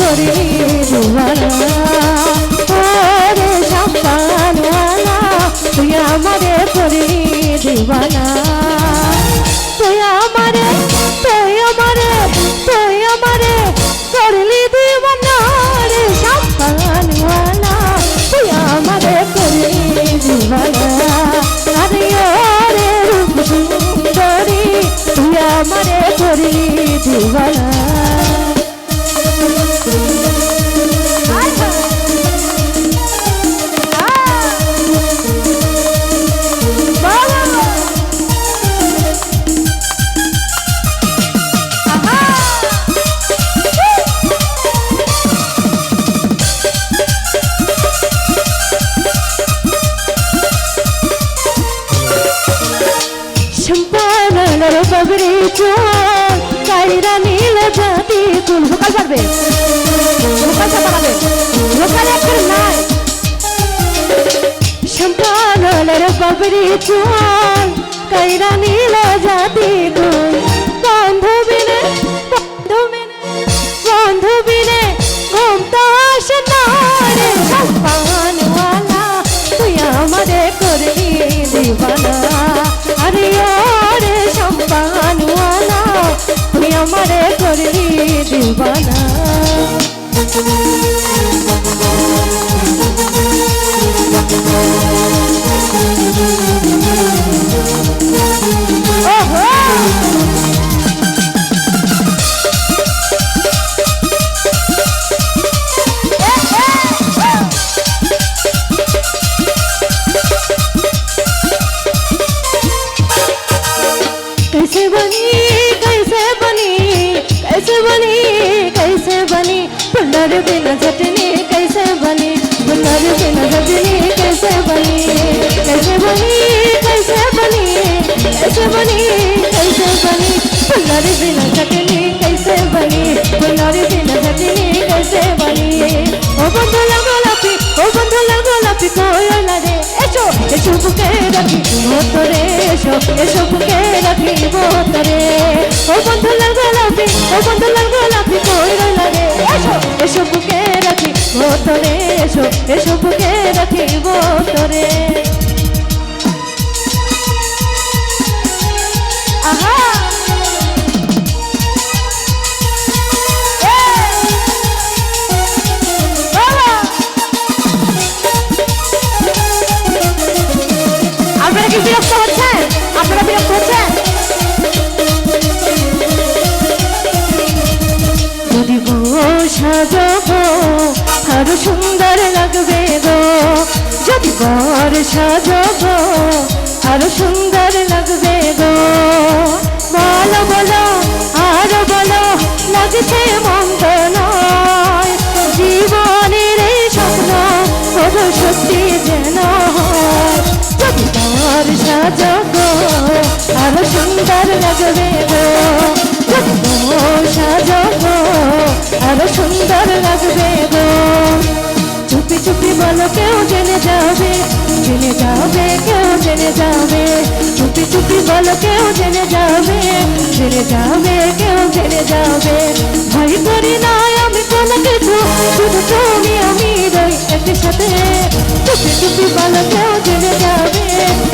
করি ওরে সম্পানওয়ালা তুই আমারে করি দিওয়ানা কাইরা নীল জাতি কুল ভোকাল পারবে? ভোকাল পারবে ভোকাল একটা নাই। সম্পানের বাবরি চোর কাইরা নীল জাতি করবি দিবানা पुनर बिना चटनी कैसे बनी पुनर बिना चटनी कैसे बनी कैसे बनी कैसे बनी कैसे बनी कैसे बनी पुनर बिना चटनी कैसे बनी पुनर बिना चटनी कैसे बनी ও বন্ধু লাগোলাপি ও বন্ধু লাগোলাপি কোয়লা রে এসো এসো বুকে রাখি ভোতরে এসো এসো বুকে রাখি ভোতরে ও বন্ধু লাগোলাপি ও বন্ধু লাগোলাপি কোয়লা রে এসো এসব বুকে রাখি ভোতরে এসো এসো বুকে সাজবো, আরও সুন্দর লাগবে গো। যদি বর সাজবো, আরও সুন্দর লাগবে গো। বলো বলো, আরও বলো, লাগছে মন্দ নয়। জীবনের এই স্বপ্ন কত সত্যি যেন যদি বর সাজবো, আরও সুন্দর লাগবে গো। যদি বর সাজবো আরও সুন্দর লাগবে গো। চুপি চুপি বলো, কেউ জেনে যাবে জেনে যাবে, কেউ জেনে যাবে। চুপি চুপি বলো, কেউ জেনে যাবে জেনে যাবে, কেউ জেনে যাবে। ভয় করি না, আমি কোনো কিছু, শুধু তুমি আমি রই একই সাথে চুপি চুপি বলো, কেউ জেনে যাবে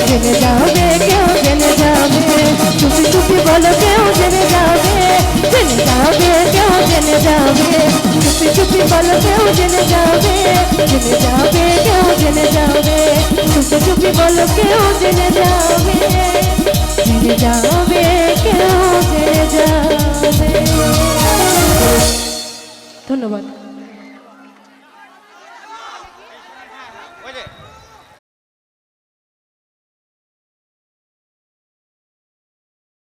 জেনে যাবে। জেনে যাবে, চুপি চুপি বলো কেউ জেনে যাবে জেনে যাবে কেউ জেনে যাবে, চুপি চুপি বলো কেউ জেনে যাবে জেনে যাবে কেউ জেনে যাবে। ধন্যবাদ।